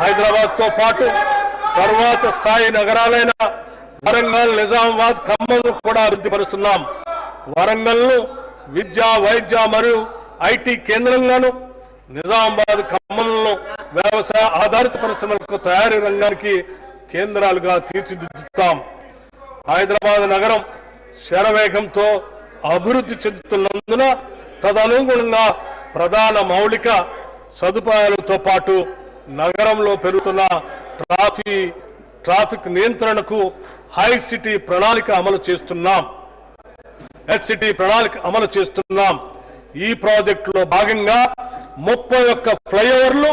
హైదరాబాద్తో పాటు తర్వాత స్థాయి నగరాలైన వరంగల్ నిజామాబాద్ ఖమ్మం కూడా అభివృద్ధి పరుస్తున్నాం. వరంగల్ను విద్య వైద్య మరియు ఐటీ కేంద్రంగాను నిజామాబాద్ ఖమ్మంలో వ్యవసాయ ఆధారిత పరిశ్రమలకు తయారీ రంగానికి కేంద్రాలుగా తీర్చిదిద్దుతాం. హైదరాబాద్ నగరం శరవేగంతో అభివృద్ధి చెందుతున్నందున తదనుగుణంగా ప్రధాన మౌలిక సదుపాయాలతో పాటు నగరంలో పెరుగుతున్న ట్రాఫీ ట్రాఫిక్ నియంత్రణకు హై సిటీ ప్రణాళిక అమలు చేస్తున్నాం. హెచ్సిటీ ప్రణాళిక అమలు చేస్తున్నాం. ఈ ప్రాజెక్టులో భాగంగా ముప్పై ఒక్క ఫ్లైఓవర్లు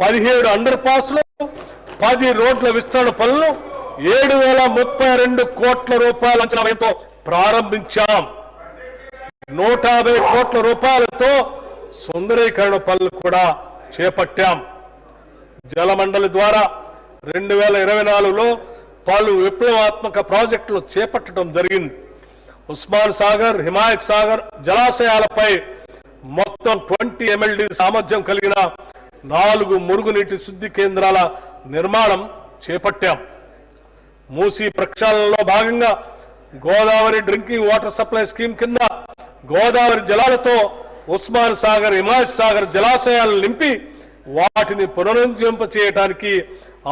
పదిహేడు అండర్ పాస్లు పది రోడ్ల విస్తరణ పనులు ఏడు వేల ముప్పై రెండు కోట్ల రూపాయల అంచనా వ్యయంతో ప్రారంభించాం. నూట యాభై కోట్ల రూపాయలతో సుందరీకరణ పనులు కూడా చేపట్టాం. జలమండలి ద్వారా రెండు వేల ఇరవై నాలుగులో పలు విప్లవాత్మక ప్రాజెక్టులు చేపట్టడం జరిగింది. ఉస్మాన్ సాగర్ హిమాయత్ సాగర్ జలాశయాలపై మొత్తం ట్వంటీ ఎంఎల్డి సామర్థ్యం కలిగిన నాలుగు మురుగునీటి శుద్ధి కేంద్రాల నిర్మాణం చేపట్టాం. మూసీ ప్రక్షాళనలో భాగంగా Godavari drinking water supply scheme కింద గోదావరి జలాలతో ఉస్మాన్ సాగర్ హిమాయత్ సాగర్ జలాశయాలను నింపి వాటిని పునరుజ్జింప చేయడానికి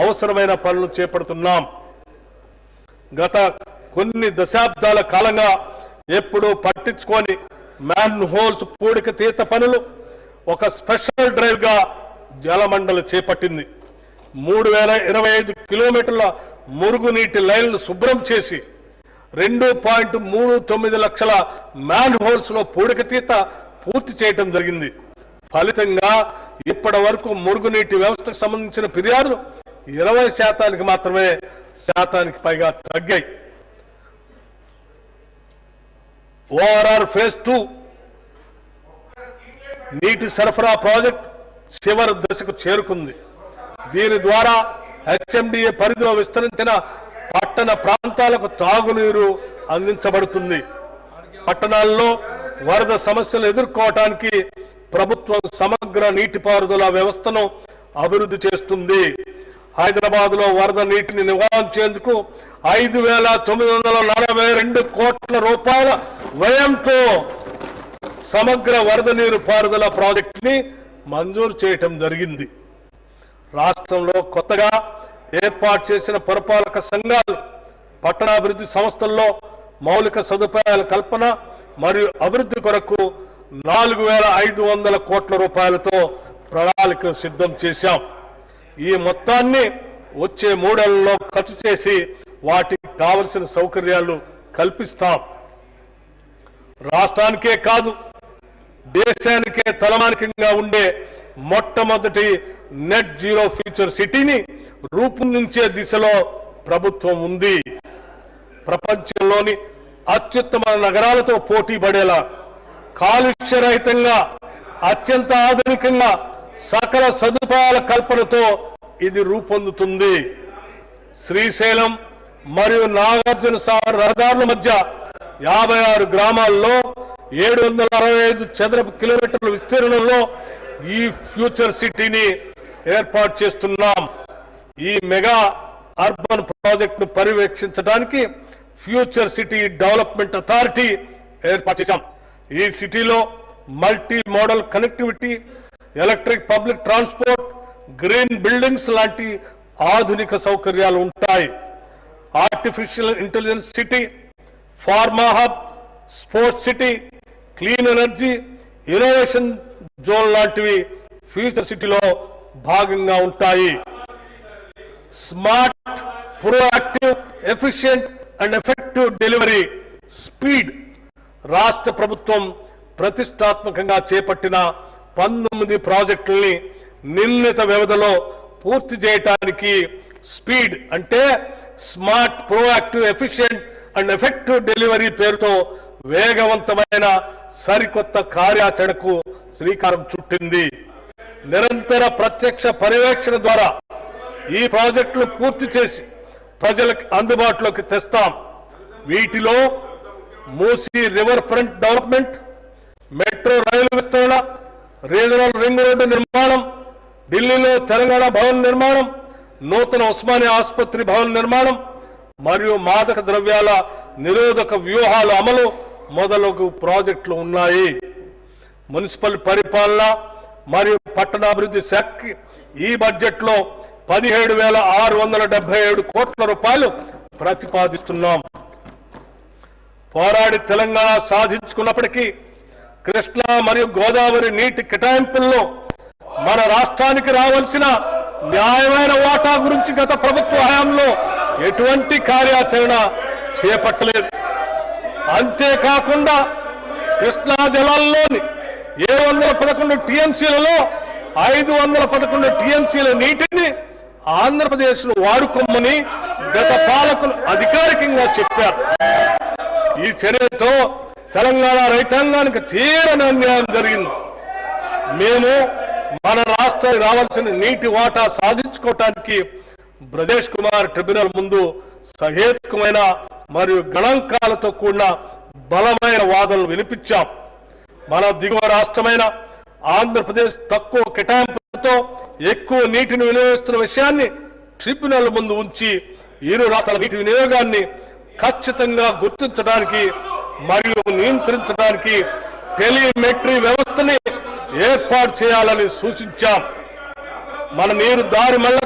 అవసరమైన పనులు చేపడుతున్నాం. గత కొన్ని దశాబ్దాల కాలంగా ఎప్పుడూ పట్టించుకొని మ్యాన్ హోల్స్ పూడిక తీత పనులు ఒక స్పెషల్ డ్రైవ్గా జలమండలి చేపట్టింది. మూడు వేల ఇరవై ఐదు కిలోమీటర్ల మురుగునీటి లైన్లు శుభ్రం చేసి రెండు పాయింట్ మూడు తొమ్మిది లక్షల మ్యాన్ హోల్స్లో పూడిక తీత పూర్తి చేయటం జరిగింది. ఫలితంగా ఇప్పటి వరకు మురుగునీటి వ్యవస్థకు సంబంధించిన ఫిర్యాదులు ఇరవై శాతానికి మాత్రమే శాతానికి పైగా తగ్గాయి. ఓఆర్ఆర్ ఫేజ్ టూ నీటి సరఫరా ప్రాజెక్ట్ చివరి దశకు చేరుకుంది. దీని ద్వారా హెచ్ఎండిఏ పరిధిలో విస్తరించిన పట్టణ ప్రాంతాలకు తాగునీరు అందించబడుతుంది. పట్టణాల్లో వరద సమస్యలు ఎదుర్కోవటానికి ప్రభుత్వం సమగ్ర నీటిపారుదల వ్యవస్థను అభివృద్ధి చేస్తుంది. హైదరాబాద్లో వరద నీటిని నివారించేందుకు ఐదు వేల తొమ్మిది వందల నలభై రెండు కోట్ల రూపాయల వ్యయంతో సమగ్ర వరద నీరు పారుదల ప్రాజెక్టుని మంజూరు చేయటం జరిగింది. రాష్ట్రంలో కొత్తగా ఏర్పాటు చేసిన పురపాలక సంఘాలు పట్టణాభివృద్ధి సంస్థల్లో మౌలిక సదుపాయాల కల్పన మరియు అభివృద్ధి కొరకు నాలుగు వేల ఐదు వందల కోట్ల రూపాయలతో ప్రణాళిక సిద్ధం చేశాం. ఈ మొత్తాన్ని వచ్చే మూడేళ్ళలో ఖర్చు చేసి వాటికి కావలసిన సౌకర్యాలు కల్పిస్తాం. రాష్ట్రానికే కాదు దేశానికే తలమానికంగా ఉండే మొట్టమొదటి నెట్ జీరో ఫ్యూచర్ సిటీని రూపొందించే దిశలో ప్రభుత్వం ఉంది. ప్రపంచంలోని అత్యుత్తమ నగరాలతో పోటీ పడేలా కాలుష్య రహితంగా అత్యంత ఆధునికంగా సకల సదుపాయాల కల్పనతో ఇది రూపొందుతుంది. శ్రీశైలం మరియు నాగార్జున సాగర్ రహదారుల మధ్య యాభై ఆరు గ్రామాల్లో ఏడు వందల అరవై ఐదు చదరపు కిలోమీటర్ల విస్తీర్ణంలో ఈ ఫ్యూచర్ సిటీని ఏర్పాటు చేస్తున్నాం. ఈ మెగా అర్బన్ ప్రాజెక్టును పర్యవేక్షించడానికి ఫ్యూచర్ సిటీ డెవలప్మెంట్ అథారిటీ ఏర్పాటు చేశాం. ఈ సిటీలో multi modal connectivity electric public transport green buildings లాంటి ఆధునిక సౌకర్యాలు ఉంటాయి. Artificial intelligence city pharma hub sports city clean energy innovation zone లాంటివి ఫ్యూచర్ సిటీలో భాగంగా ఉంటాయి. Smart proactive efficient and effective delivery speed రాష్ట్ర ప్రభుత్వం ప్రతిష్టాత్మకంగా చేపట్టిన పంతొమ్మిది ప్రాజెక్టుల్ని నిర్ణీత వ్యవధిలో పూర్తి చేయటానికి స్పీడ్ అంటే smart proactive efficient and effective delivery పేరుతో వేగవంతమైన సరికొత్త కార్యాచరణకు శ్రీకారం చుట్టింది. నిరంతర ప్రత్యక్ష పర్యవేక్షణ ద్వారా ఈ ప్రాజెక్టులు పూర్తి చేసి ప్రజలకు అందుబాటులోకి తెస్తాం. వీటిలో Musi riverfront development metro rail విస్తరణ రీజనల్ రింగ్ రోడ్డు నిర్మాణం ఢిల్లీలో తెలంగాణ భవన్ నిర్మాణం నూతన ఉస్మానియా ఆసుపత్రి భవన్ నిర్మాణం మరియు మాదక ద్రవ్యాల నిరోధక వ్యూహాల అమలు మొదలగు ప్రాజెక్టులు ఉన్నాయి. మున్సిపల్ పరిపాలన మరియు పట్టణాభివృద్ధి శాఖ ఈ బడ్జెట్లో పదిహేడు వేల ఆరు వందల డెబ్బై ఏడు కోట్ల రూపాయలు ప్రతిపాదిస్తున్నాం. పోరాడి తెలంగాణ సాధించుకున్నప్పటికీ కృష్ణా మరియు గోదావరి నీటి కేటాయింపుల్లో మన రాష్ట్రానికి రావాల్సిన న్యాయమైన వాటా గురించి గత ప్రభుత్వ హయాంలో ఎటువంటి కార్యాచరణ చేపట్టలేదు. అంతేకాకుండా కృష్ణా జలాల్లోని ఏడు వందల పదకొండు టీఎంసీలలో ఐదు వందల పదకొండు టీఎంసీల నీటిని ఆంధ్రప్రదేశ్ను వాడుకోమని గత పాలకులు అధికారికంగా చెప్పారు. ఈ చర్యతో తెలంగాణ రైతాంగానికి తీరని అన్యాయం జరిగింది. మేము మన రాష్ట్రానికి రావాల్సిన నీటి వాటా సాధించుకోవటానికి బ్రజేష్ కుమార్ ట్రిబ్యునల్ ముందు సహేతుకమైన మరియు గణాంకాలతో కూడిన బలమైన వాదనలు వినిపించాం. మన దిగువ రాష్ట్రమైన ఆంధ్రప్రదేశ్ తక్కువ కేటాయింపులతో ఎక్కువ నీటిని వినియోగిస్తున్న విషయాన్ని ట్రిబ్యునల్ ముందు ఉంచి ఇరు రాష్ట్రాల నీటి వినియోగాన్ని ఖచ్చితంగా గుర్తించడానికి మరియు నియంత్రించడానికి టెలిమెట్రీ వ్యవస్థని ఏర్పాటు చేయాలని సూచించాం. మన నీరు దారి మళ్ళ